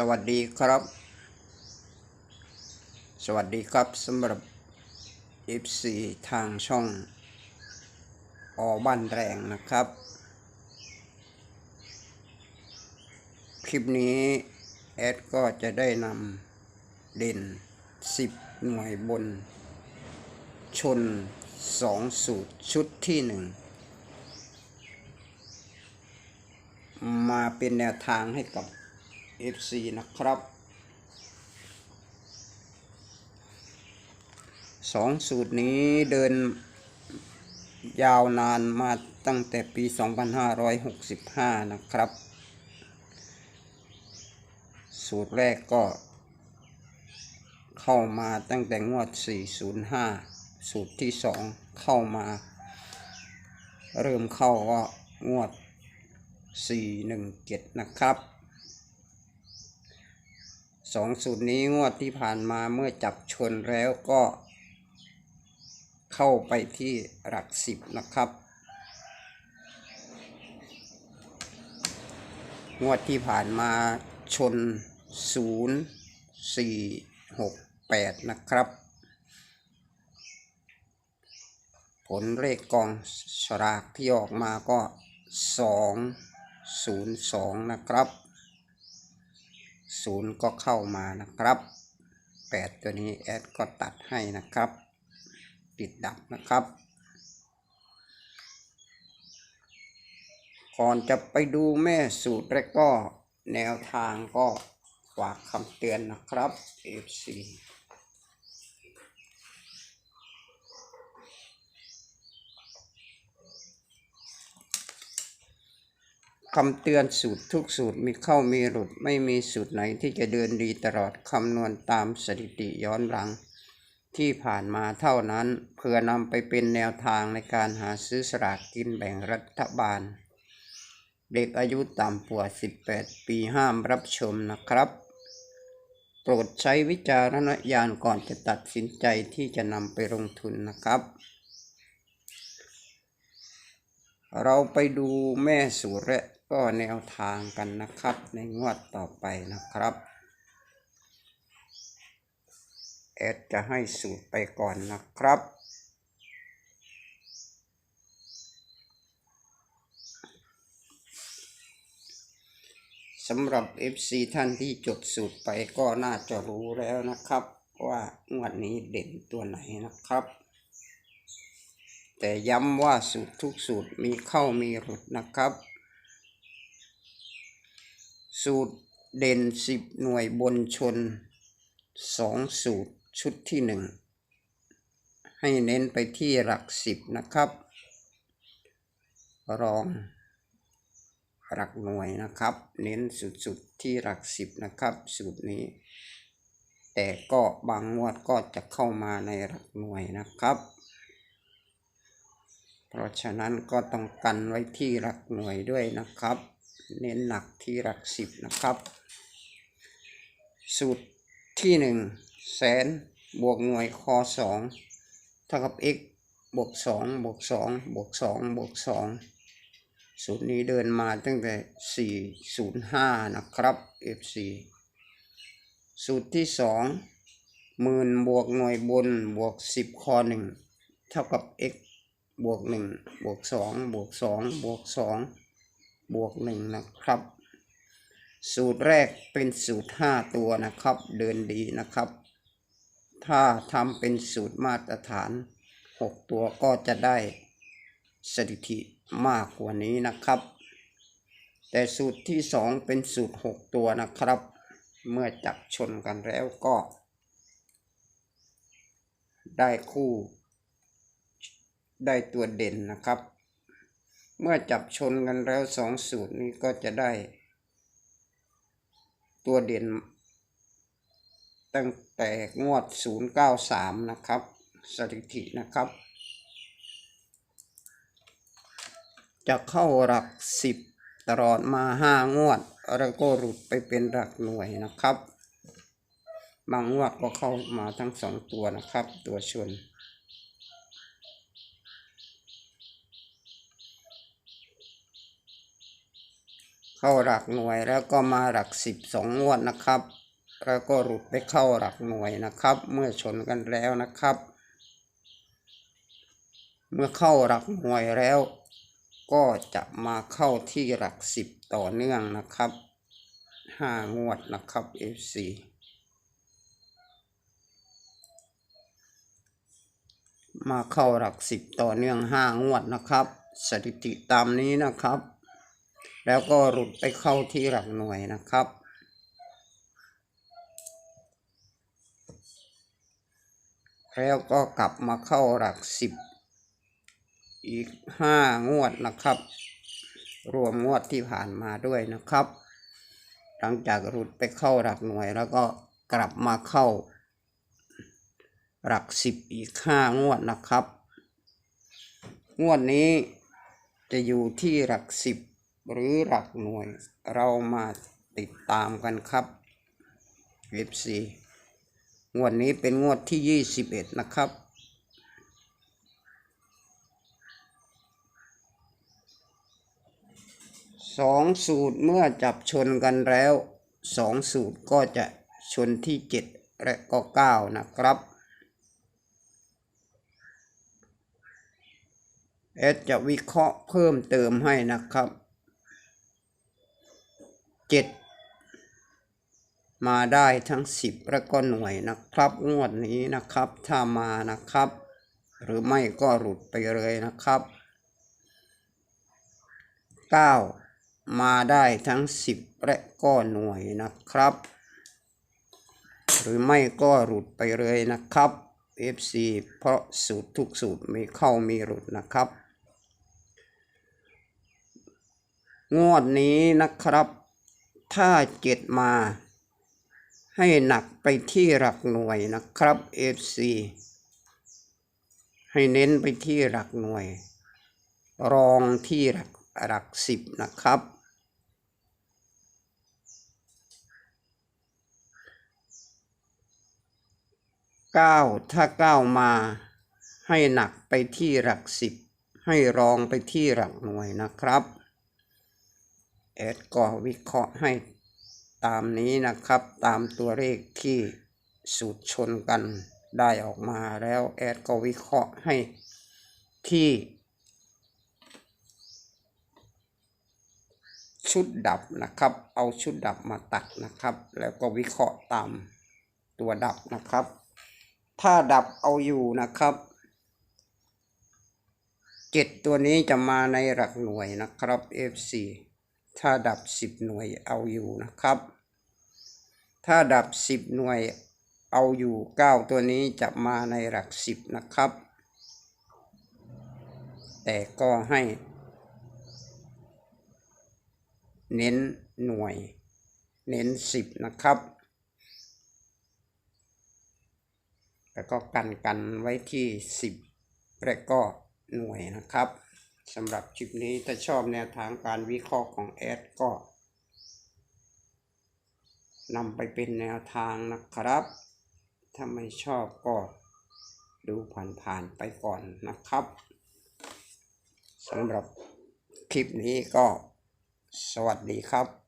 สวัสดีครับ สวัสดีครับสำหรับ FC ทางช่องอบ้านแรงนะครับ คลิปนี้แอดก็จะได้นำเด่น 10 หน่วยบน ชน 2 สูตรชุดที่ 1มาเป็นแนวทางให้กับ FC นะครับ สองสูตรนี้เดินยาวนานมาตั้งแต่ปี 2565 นะครับ สูตรแรกก็ เข้ามาตั้งแต่งวด 405 สูตรที่ 2 เข้ามา เริ่มเข้าก็งวด 417 นะครับ สองสูตรนี้งวดที่ผ่านมาเมื่อจับชนแล้วก็ เข้าไปที่หลักสิบนะครับ งวดที่ผ่านมาชนศูนย์สี่หกแปดนะครับ ผลเลขกองสลากที่ออกมาก็สองศูนย์สองนะครับ ศูนย์ก็เข้ามานะครับแปดตัวนี้แอดก็ตัดให้นะครับติดดับนะครับ ก่อนจะไปดูแม่สูตรและก็แนวทางก็ฝากคำเตือนนะครับ FC คำเตือนสูตรทุกสูตรมีเข้ามีหลุดไม่มีสูตรไหนที่จะเดินดีตลอดคำนวณตามสถิติย้อนหลัง ที่ผ่านมาเท่านั้นเพื่อนำไปเป็นแนวทางในการหาซื้อสลากกินแบ่งรัฐบาล เด็กอายุต่ำกว่า 18 ปีห้ามรับชมนะครับ โปรดใช้วิจารณญาณก่อนจะตัดสินใจที่จะนำไปลงทุนนะครับ เราไปดูแม่สูตรและก็แนวทางกันนะครับ ในงวดต่อไปนะครับแอดจะให้สูตรไปก่อนนะครับ สำหรับ FC ท่านที่จดสูตรไปก็น่าจะรู้แล้วนะครับ ว่างวดนี้เด่นตัวไหนนะครับ แต่ย้ำว่าสูตรทุกสูตรมีเข้ามีหลุดนะครับ สูตรเด่นสิบหน่วยบนชนสองสูตรชุดที่หนึ่งให้เน้นไปที่หลักสิบนะครับ รองหลักหน่วยนะครับ เน้นสุดๆที่หลักสิบนะครับ สูตรนี้ แต่ก็บางงวดก็จะเข้ามาในหลักหน่วยนะครับ เพราะฉะนั้นก็ต้องกันไว้ที่หลักหน่วยด้วยนะครับ เน้นหนักที่หลักสิบนะครับ สูตรที่หนึ่งแสนบวกหน่วยคอสองเท่ากับ x บวกสองบวกสองบวกสองบวกสองสูตรนี้เดินมาตั้งแต่ 405 นะครับ FC สูตรที่สองหมื่นบวกหน่วยบนบวก 10 คอหนึ่งเท่ากับ x บวกหนึ่งบวกสองบวกสองบวกสองบวกหนึ่งนะครับ สูตรแรกเป็นสูตรห้าตัวนะครับ เดินดีนะครับ ถ้าทำเป็นสูตรมาตรฐานหกตัวก็จะได้สถิติมากกว่านี้นะครับ แต่สูตรที่สองเป็นสูตรหกตัวนะครับ เมื่อจับชนกันแล้วก็ ได้คู่ ได้ตัวเด่นนะครับ เมื่อจับชนกันแล้วสองสูตรนี้ก็จะได้ตัวเด่น ตั้งแต่งวด 093 นะครับ สถิตินะครับ จะเข้าหลัก 10 ตลอดมา 5 งวด แล้วก็หลุดไปเป็นหลักหน่วยนะครับ บางงวดก็เข้ามาทั้งสองตัวนะครับ ตัวชน เข้าหลักหน่วยแล้วก็มาหลักสิบสองงวดนะครับ แล้วก็หลุดไปเข้าหลักหน่วยนะครับ เมื่อชนกันแล้วนะครับ เมื่อเข้าหลักหน่วยแล้ว ก็จะมาเข้าที่หลักสิบต่อเนื่องนะครับห้างวดนะครับ FC มาเข้าหลักสิบต่อเนื่องห้างวดนะครับ สถิติตามนี้นะครับ แล้วก็หลุดไปเข้าที่หลักหน่วยนะครับ แล้วก็กลับมาเข้าหลักสิบอีกห้างวดนะครับ รวมงวดที่ผ่านมาด้วยนะครับ หลังจากหลุดไปเข้าหลักหน่วยแล้วก็กลับมาเข้า หลักสิบอีกห้างวดนะครับ งวดนี้จะอยู่ที่หลักสิบ หรือหลักหน่วย เรามาติดตามกันครับ FC งวดนี้เป็นงวดที่ 21 นะครับ สองสูตรเมื่อจับชนกันแล้วสองสูตรก็จะชนที่เจ็ดและก็เก้านะครับเอสจะวิเคราะห์เพิ่มเติมให้นะครับ เจ็ดมาได้ทั้งสิบและก็หน่วยนะครับ งวดนี้นะครับ ถ้ามานะครับ หรือไม่ก็หลุดไปเลยนะครับ9มาได้ทั้ง10และก็หน่วยนะครับ หรือไม่ก็หลุดไปเลยนะครับ FC เพราะสูตรทุกสูตรมีเข้ามีหลุดนะครับ งวดนี้นะครับ ถ้าเจ็ดมา ให้หนักไปที่หลักหน่วยนะครับ FC ให้เน้นไปที่หลักหน่วย รองที่หลักหลักสิบนะครับ เก้าถ้าเก้ามา ให้หนักไปที่หลักสิบให้รองไปที่หลักหน่วยนะครับ แอดก็วิเคราะห์ให้ตามนี้นะครับ ตามตัวเลขที่สูตรชนกันได้ออกมาแล้วแอดก็วิเคราะห์ให้ที่ ชุดดับนะครับ เอาชุดดับมาตัดนะครับ แล้วก็วิเคราะห์ตามตัวดับนะครับ ถ้าดับเอาอยู่นะครับเจ็ดตัวนี้จะมาในหลักหน่วยนะครับ F4 ถ้าดับสิบหน่วยเอาอยู่นะครับ ถ้าดับสิบหน่วยเอาอยู่เก้าตัวนี้จะมาในหลักสิบนะครับ แต่ก็ให้ เน้นหน่วย เน้นสิบนะครับแล้วก็กันกันไว้ที่สิบและก็หน่วยนะครับ สำหรับคลิปนี้ถ้าชอบแนวทางการวิเคราะห์ของแอดก็นำไปเป็นแนวทางนะครับ ถ้าไม่ชอบก็ดูผ่านๆไปก่อนนะครับสำหรับคลิปนี้ก็สวัสดีครับ